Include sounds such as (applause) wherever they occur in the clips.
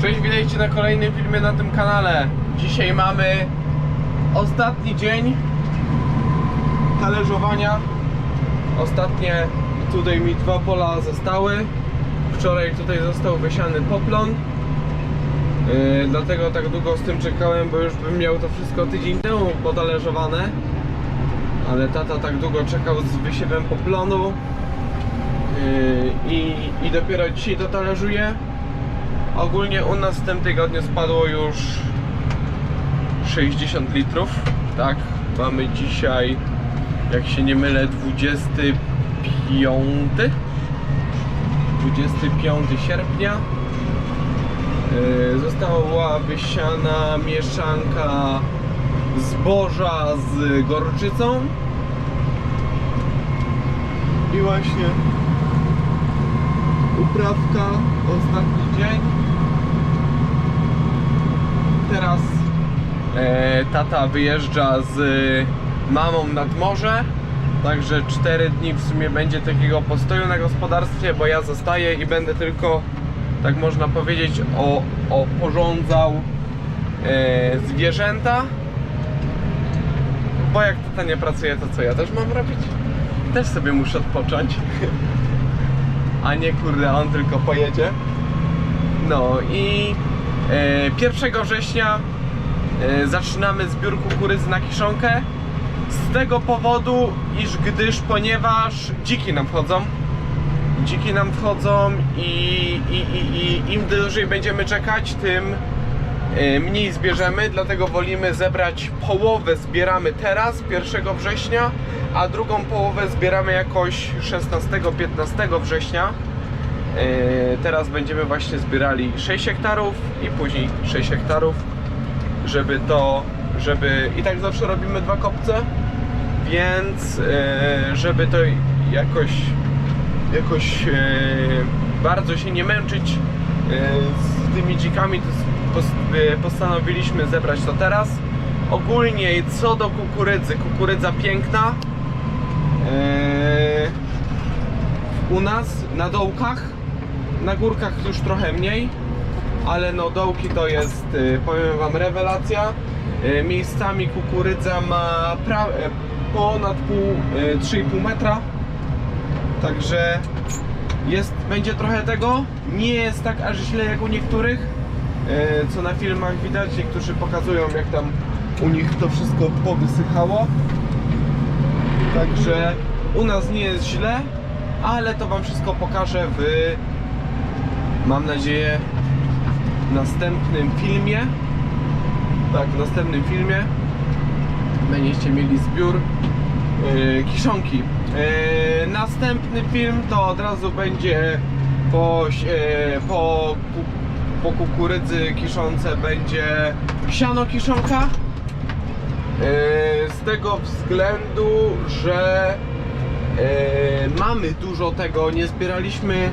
Cześć, witajcie na kolejnym filmie na tym kanale. Dzisiaj mamy ostatni dzień talerzowania. Ostatnie tutaj mi dwa pola zostały. Wczoraj tutaj został wysiany poplon. Yy, dlatego tak długo z tym czekałem, bo już bym miał to wszystko tydzień temu potalerzowane. Ale tata tak długo czekał z wysiewem poplonu. Yy, i, I dopiero dzisiaj to talerzuje. Ogólnie u nas w tym tygodniu spadło już 60 litrów. Tak, mamy dzisiaj, jak się nie mylę, 25 25 sierpnia. Yy, Została wysiana mieszanka zboża z gorczycą. I właśnie uprawka, ostatni dzień. Teraz e, tata wyjeżdża z mamą nad morze. Także 4 dni w sumie będzie takiego postoju na gospodarstwie, bo ja zostaję i będę tylko, tak można powiedzieć, o, oporządzał e, zwierzęta. Bo jak tata nie pracuje, to co ja też mam robić? Też sobie muszę odpocząć. (laughs) A nie kurde, on tylko pojedzie. No i e, 1 września e, zaczynamy zbiór kukurydzy na kiszonkę. Z tego powodu, iż gdyż ponieważ dziki nam wchodzą. Dziki nam wchodzą i, i, i, i im dłużej będziemy czekać, tym mniej zbierzemy, dlatego wolimy zebrać połowę zbieramy teraz, 1 września, a drugą połowę zbieramy jakoś 16-15 września. E, Teraz będziemy właśnie zbierali 6 hektarów i później 6 hektarów, żeby to, żeby i tak zawsze robimy dwa kopce, więc e, żeby to jakoś jakoś e, bardzo się nie męczyć e, z tymi dzikami, to e, postanowiliśmy zebrać to teraz. Ogólnie co do kukurydzy, kukurydza piękna. E, u nas na dołkach, na górkach już trochę mniej, ale no dołki to jest, y, powiem wam, rewelacja. Y, Miejscami kukurydza ma pra- ponad pół, y, 3,5 metra, także jest, będzie trochę tego. Nie jest tak aż źle jak u niektórych, y, co na filmach widać. Niektórzy pokazują jak tam u nich to wszystko powysychało. Także u nas nie jest źle, ale to Wam wszystko pokażę w, mam nadzieję, następnym filmie. Tak, w następnym filmie będziecie mieli zbiór yy, kiszonki. Yy, następny film to od razu będzie po, yy, po, po kukurydzy kiszonce będzie siano kiszonka. Yy, Z tego względu, że yy, mamy dużo tego, nie zbieraliśmy,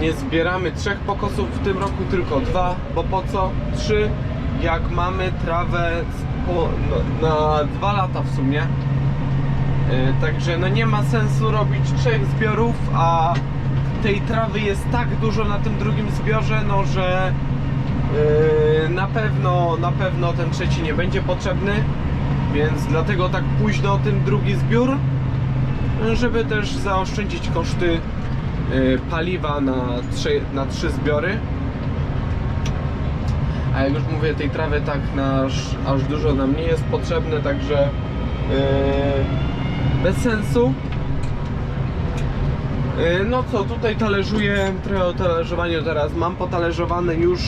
nie zbieramy trzech pokosów w tym roku, tylko dwa, bo po co? Trzy, jak mamy trawę no, na dwa lata w sumie. Yy, Także no nie ma sensu robić trzech zbiorów, a tej trawy jest tak dużo na tym drugim zbiorze, no że yy, na pewno, na pewno ten trzeci nie będzie potrzebny, więc dlatego tak późno ten drugi zbiór, żeby też zaoszczędzić koszty yy, paliwa na trzy, na trzy zbiory. A jak już mówię, tej trawy tak na aż, aż dużo nam nie jest potrzebne, także yy, bez sensu. Yy, No co, tutaj talerzuję, trochę o talerzowaniu teraz mam potalerzowane już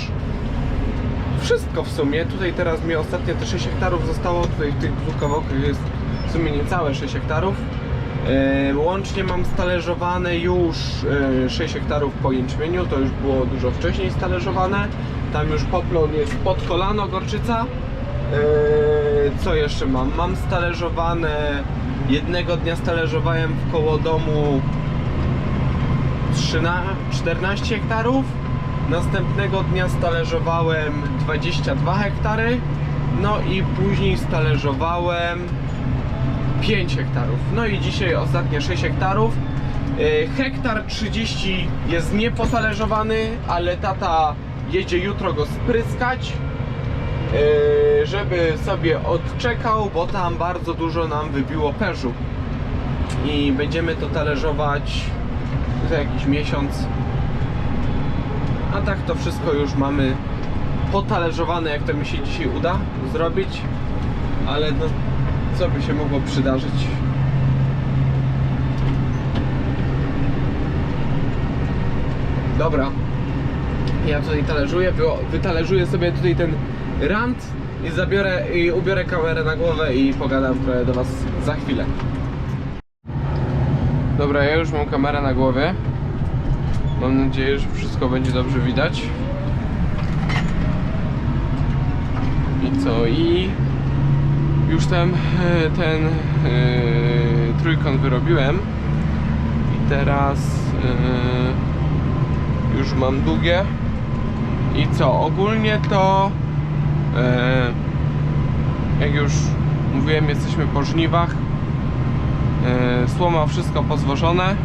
wszystko w sumie. Tutaj teraz mi ostatnie te 6 hektarów zostało, tutaj w tych dwóch kawałkach jest w sumie niecałe 6 hektarów. Yy, Łącznie mam stalerzowane już yy, 6 hektarów po jęczmieniu, to już było dużo wcześniej stalerzowane. Tam już poplon jest pod kolano, gorczyca. Co jeszcze mam? Mam stalerzowane, jednego dnia stalerzowałem w koło domu 13, 14 hektarów. Następnego dnia stalerzowałem 22 hektary. No i później stalerzowałem 5 hektarów. No i dzisiaj ostatnie 6 hektarów. E, Hektar 30 jest niepotalerzowany, ale tata jedzie jutro go spryskać, yy, żeby sobie odczekał, bo tam bardzo dużo nam wybiło perzu. I będziemy to talerzować za jakiś miesiąc. A tak to wszystko już mamy potalerzowane, jak to mi się dzisiaj uda zrobić. Ale no, co by się mogło przydarzyć? Dobra. Ja tutaj talerzuję, wy- wytalerzuję sobie tutaj ten rant i zabiorę i ubiorę kamerę na głowę i pogadam trochę do was za chwilę. Dobra, ja już mam kamerę na głowie. Mam nadzieję, że wszystko będzie dobrze widać. I co? I już ten, e, ten e, trójkąt wyrobiłem. I teraz e, już mam długie. I co? Ogólnie to e, jak już mówiłem, jesteśmy po żniwach. E, słoma wszystko pozwożone. E,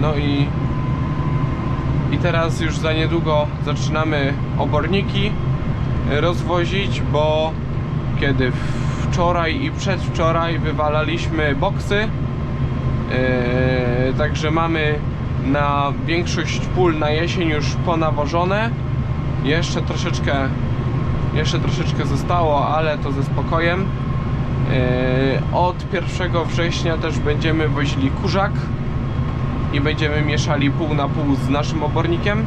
no i i teraz już za niedługo zaczynamy oborniki e, rozwozić, bo kiedy wczoraj i przedwczoraj wywalaliśmy boksy, także mamy na większość pól na jesień już ponawożone. Jeszcze troszeczkę jeszcze troszeczkę zostało, ale to ze spokojem. E, Od 1 września też będziemy wozili kurzak i będziemy mieszali pół na pół z naszym obornikiem.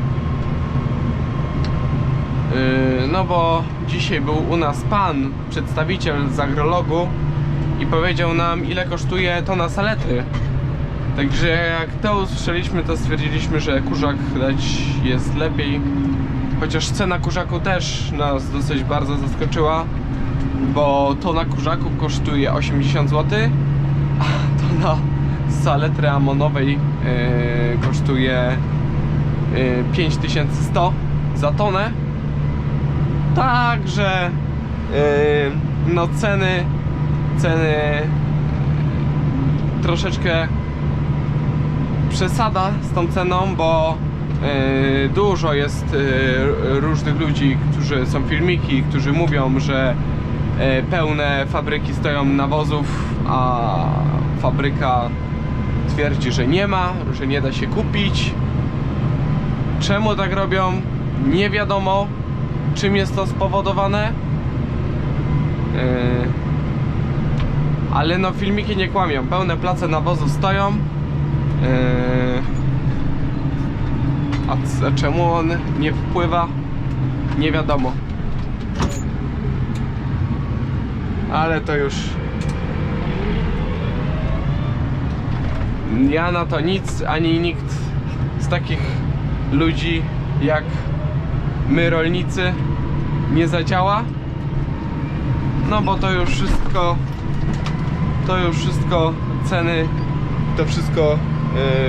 Yy, No bo dzisiaj był u nas pan, przedstawiciel z agrologu i powiedział nam ile kosztuje tona saletry. Także jak to usłyszeliśmy, to stwierdziliśmy, że kurzak dać jest lepiej. Chociaż cena kurzaku też nas dosyć bardzo zaskoczyła, bo tona kurzaku kosztuje 80 zł, a tona saletry amonowej yy, kosztuje yy, 5100 za tonę. Także yy, no ceny ceny troszeczkę przesada z tą ceną, bo yy, dużo jest yy, różnych ludzi, którzy są filmiki, którzy mówią, że pełne fabryki stoją nawozów, a fabryka twierdzi, że nie ma, że nie da się kupić. Czemu tak robią? Nie wiadomo. Czym jest to spowodowane? Yy, ale no filmiki nie kłamią. Pełne place nawozu stoją. Yy, a czemu on nie wpływa? Nie wiadomo. Ale to już ja na to nic, ani nikt z takich ludzi jak my rolnicy nie zadziała. No bo to już wszystko to już wszystko ceny to wszystko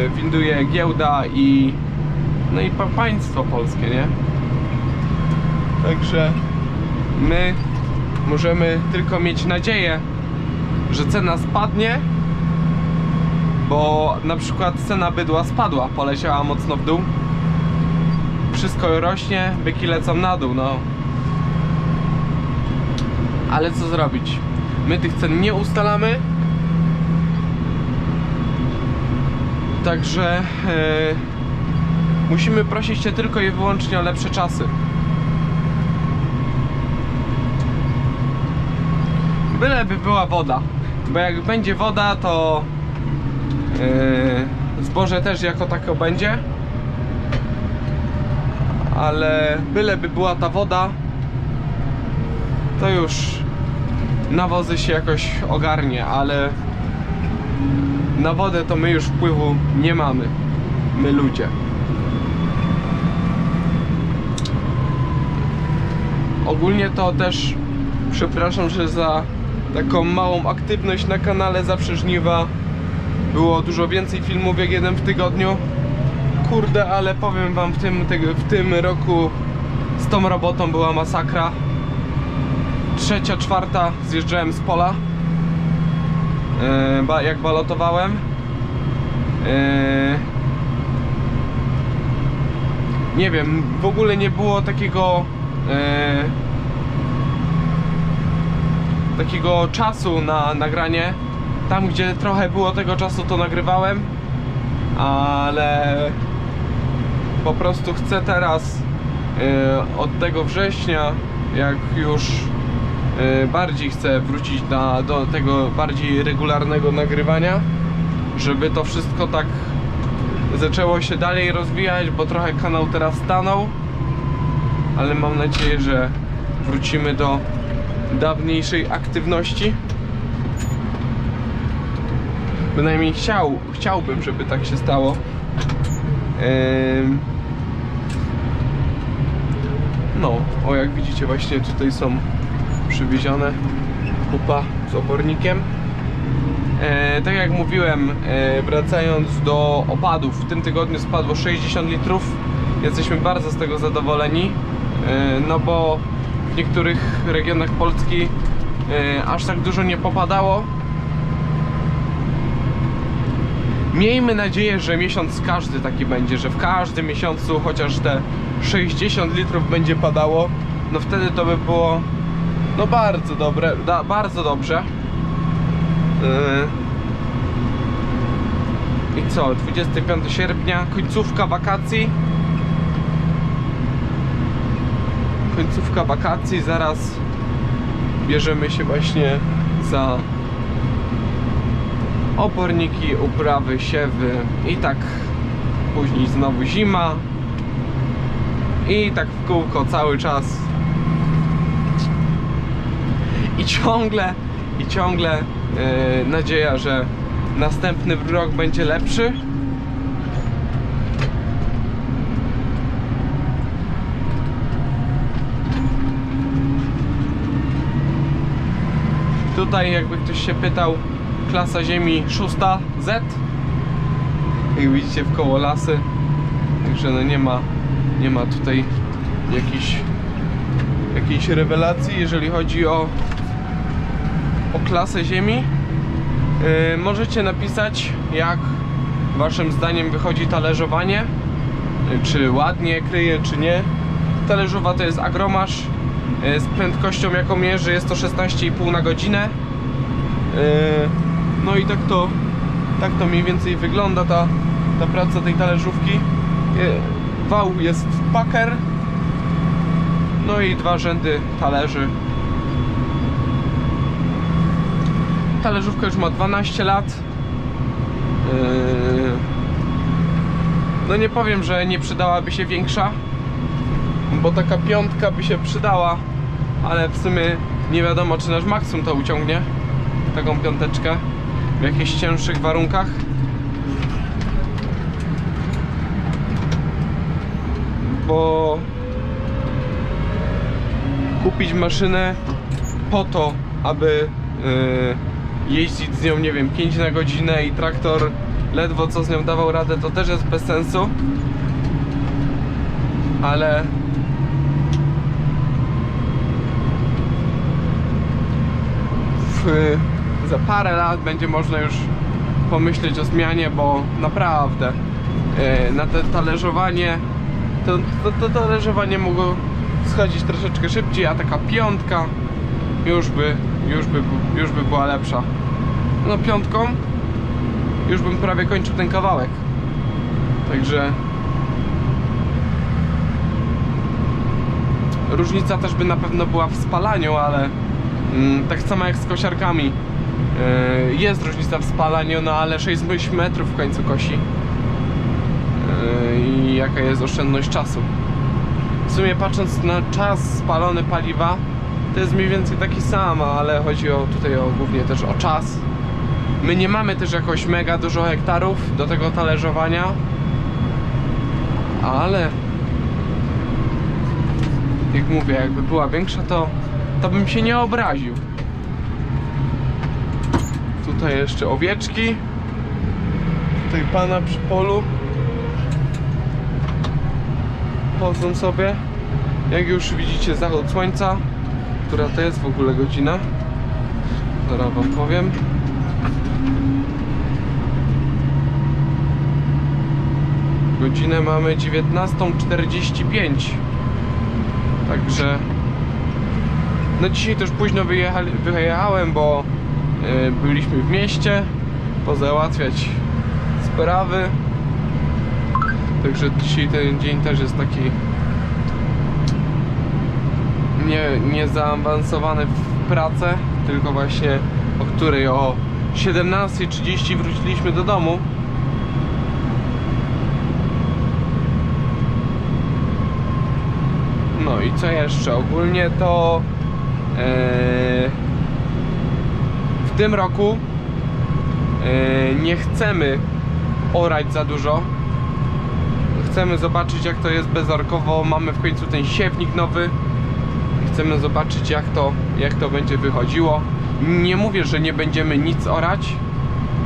yy, winduje giełda i no i pa- państwo polskie, nie? Także my możemy tylko mieć nadzieję, że cena spadnie bo na przykład cena bydła spadła, poleciała mocno w dół. Wszystko rośnie, byki lecą na dół, no. Ale co zrobić? My tych cen nie ustalamy. Także e, musimy prosić się tylko i wyłącznie o lepsze czasy. Byleby była woda. Bo jak będzie woda, to Yy, Zboże też jako tako będzie. Ale byleby była ta woda, to już nawozy się jakoś ogarnie, ale na wodę to my już wpływu nie mamy. My ludzie. Ogólnie to też przepraszam, że za taką małą aktywność na kanale zawsze żniwa było dużo więcej filmów jak jeden w tygodniu. Kurde, ale powiem wam, w tym, w tym roku z tą robotą była masakra. Trzecia, czwarta zjeżdżałem z pola. Ba, jak balotowałem. Yy, nie wiem, w ogóle nie było takiego e, takiego czasu na nagranie. Tam, gdzie trochę było tego czasu, to nagrywałem, ale po prostu chcę teraz e, od tego września, jak już e, bardziej chcę wrócić na, do tego bardziej regularnego nagrywania, żeby to wszystko tak zaczęło się dalej rozwijać, bo trochę kanał teraz stanął, ale mam nadzieję, że wrócimy do dawniejszej aktywności. Bynajmniej chciał, chciałbym, żeby tak się stało. No, o jak widzicie właśnie tutaj są przywiezione kupa z obornikiem. E, tak jak mówiłem, e, wracając do opadów, w tym tygodniu spadło 60 litrów. Jesteśmy bardzo z tego zadowoleni, e, no bo w niektórych regionach Polski e, aż tak dużo nie popadało. Miejmy nadzieję, że miesiąc każdy taki będzie, że w każdym miesiącu chociaż te 60 litrów będzie padało. No wtedy to by było no bardzo dobre, da, bardzo dobrze. Yy. I co? 25 sierpnia, końcówka wakacji. Końcówka wakacji, zaraz bierzemy się właśnie za oborniki, uprawy, siewy i tak później znowu zima. I tak w kółko cały czas. I ciągle i ciągle e, nadzieja, że następny rok będzie lepszy Tutaj jakby ktoś się pytał, klasa ziemi 6Z. Jak widzicie w koło lasy. Także no nie ma, nie ma tutaj jakiejś, jakiejś rewelacji, jeżeli chodzi o, o klasę ziemi. Yy, możecie napisać, jak waszym zdaniem wychodzi talerzowanie. Yy, Czy ładnie kryje, czy nie. Talerzowa to jest agromasz. Yy, Z prędkością jaką mierzy jest to 16,5 na godzinę. Yy, No i tak to, tak to mniej więcej wygląda ta, ta praca tej talerzówki. Yy, Wał jest packer. No i dwa rzędy talerzy. Talerzówka już ma 12 lat. No nie powiem, że nie przydałaby się większa, bo taka piątka by się przydała, ale w sumie nie wiadomo, czy nasz Maxum to uciągnie taką piąteczkę w jakichś cięższych warunkach. Bo kupić maszynę po to, aby yy, jeździć z nią, nie wiem, 5 na godzinę i traktor ledwo co z nią dawał radę, to też jest bez sensu. Ale za parę lat będzie można już pomyśleć o zmianie, bo naprawdę e, na te talerzowanie to, to, to talerzowanie mogło schodzić troszeczkę szybciej, a taka piątka już by, już by, już by była lepsza. No piątką już bym prawie kończył ten kawałek. Także różnica też by na pewno była w spalaniu, ale tak samo jak z kosiarkami. Yy, jest różnica w spalaniu, no ale 6 metrów w końcu kosi. Yy, I jaka jest oszczędność czasu. W sumie patrząc na czas spalony paliwa, to jest mniej więcej taki sam, ale chodzi o tutaj o, głównie też o czas. My nie mamy też jakoś mega dużo hektarów do tego talerzowania, ale jak mówię, jakby była większa, to, to bym się nie obraził. Tutaj jeszcze owieczki. Tutaj pana przy polu. Chodzą sobie. Jak już widzicie zachód słońca, która to jest w ogóle godzina? Zaraz wam powiem. Godzinę mamy 19.45. Także no dzisiaj też późno wyjechałem, bo e, byliśmy w mieście pozałatwiać sprawy. Także dzisiaj ten dzień też jest taki nie, nie zaawansowany w pracę, tylko właśnie o której o 17.30 wróciliśmy do domu. No i co jeszcze? Ogólnie to w tym roku e, nie chcemy orać za dużo. Chcemy zobaczyć jak to jest bezorkowo. Mamy w końcu ten siewnik nowy. Chcemy zobaczyć jak to, jak to będzie wychodziło. Nie mówię, że nie będziemy nic orać.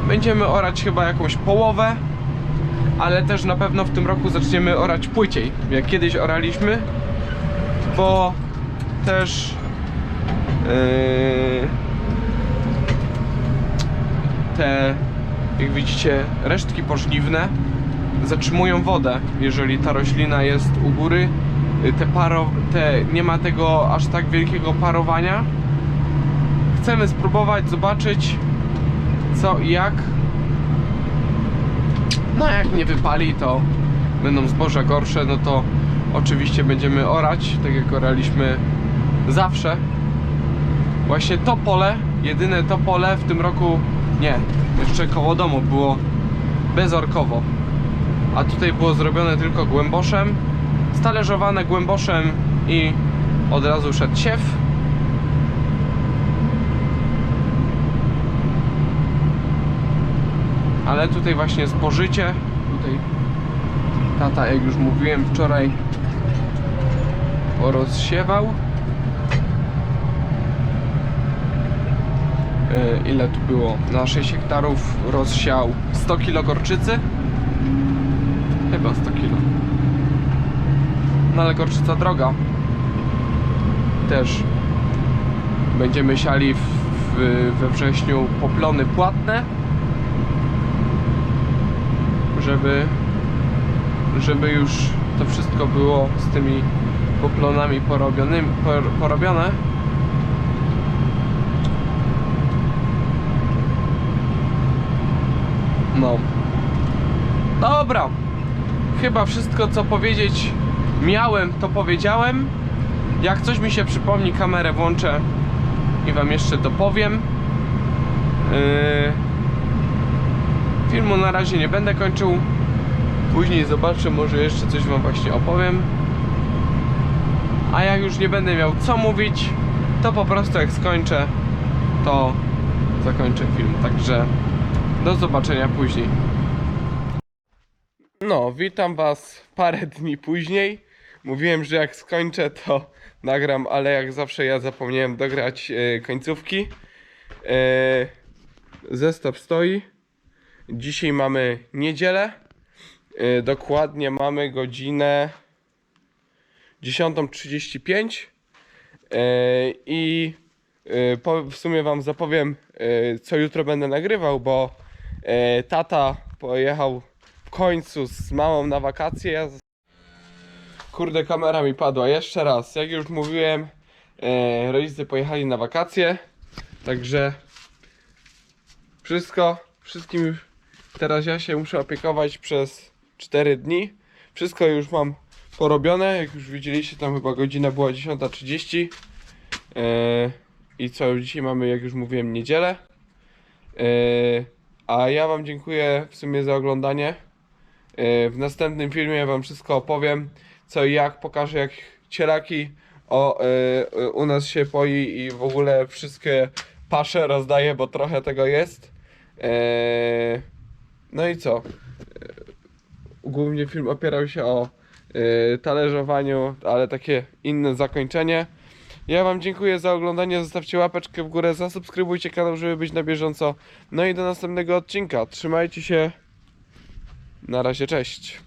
Będziemy orać chyba jakąś połowę, ale też na pewno w tym roku zaczniemy orać płyciej. Jak kiedyś oraliśmy, bo też te, jak widzicie, resztki pożniwne zatrzymują wodę, jeżeli ta roślina jest u góry. Yy, Te paro, te, nie ma tego aż tak wielkiego parowania. Chcemy spróbować, zobaczyć co i jak. No jak nie wypali, to będą zboża gorsze, no to oczywiście będziemy orać, tak jak oraliśmy zawsze. Właśnie to pole, jedyne to pole w tym roku, nie, jeszcze koło domu było bezorkowo. A tutaj było zrobione tylko głęboszem, stalerzowane głęboszem i od razu szedł siew. Ale tutaj właśnie spożycie, tutaj tata, jak już mówiłem wczoraj, porozsiewał. Ile tu było? Na 6 hektarów rozsiał 100 kg gorczycy. Chyba 100 kg. No ale gorczyca droga. Też będziemy siali w, w, we wrześniu poplony płatne. Żeby żeby już to wszystko było z tymi poplonami porobionymi, por, porobione. No. Dobra. Chyba wszystko co powiedzieć miałem, to powiedziałem. Jak coś mi się przypomni, kamerę włączę i wam jeszcze dopowiem. Yy... Filmu na razie nie będę kończył. Później zobaczę, może jeszcze coś wam właśnie opowiem. A jak już nie będę miał co mówić, to po prostu jak skończę, to zakończę film. Także do zobaczenia później. No, witam was parę dni później. Mówiłem, że jak skończę, to nagram, ale jak zawsze ja zapomniałem dograć e, końcówki. E, zestaw stoi. Dzisiaj mamy niedzielę. E, dokładnie mamy godzinę 10.35 e, i e, po, w sumie wam zapowiem e, co jutro będę nagrywał, bo tata pojechał w końcu z mamą na wakacje. Ja Kurde, kamera mi padła. Jeszcze raz, jak już mówiłem, e, rodzice pojechali na wakacje, także wszystko, wszystkim już teraz ja się muszę opiekować przez 4 dni. Wszystko już mam porobione, jak już widzieliście, tam chyba godzina była 10.30 e, i co, dzisiaj mamy, jak już mówiłem, niedzielę. E, a ja wam dziękuję w sumie za oglądanie. E, w następnym filmie wam wszystko opowiem, co i jak, pokażę jak cielaki o, e, u nas się poi i w ogóle wszystkie pasze rozdaję, bo trochę tego jest. E, no i co? E, Głównie film opierał się o e, talerzowaniu, ale takie inne zakończenie. Ja wam dziękuję za oglądanie, zostawcie łapeczkę w górę, zasubskrybujcie kanał, żeby być na bieżąco. No i do następnego odcinka. Trzymajcie się. Na razie, cześć.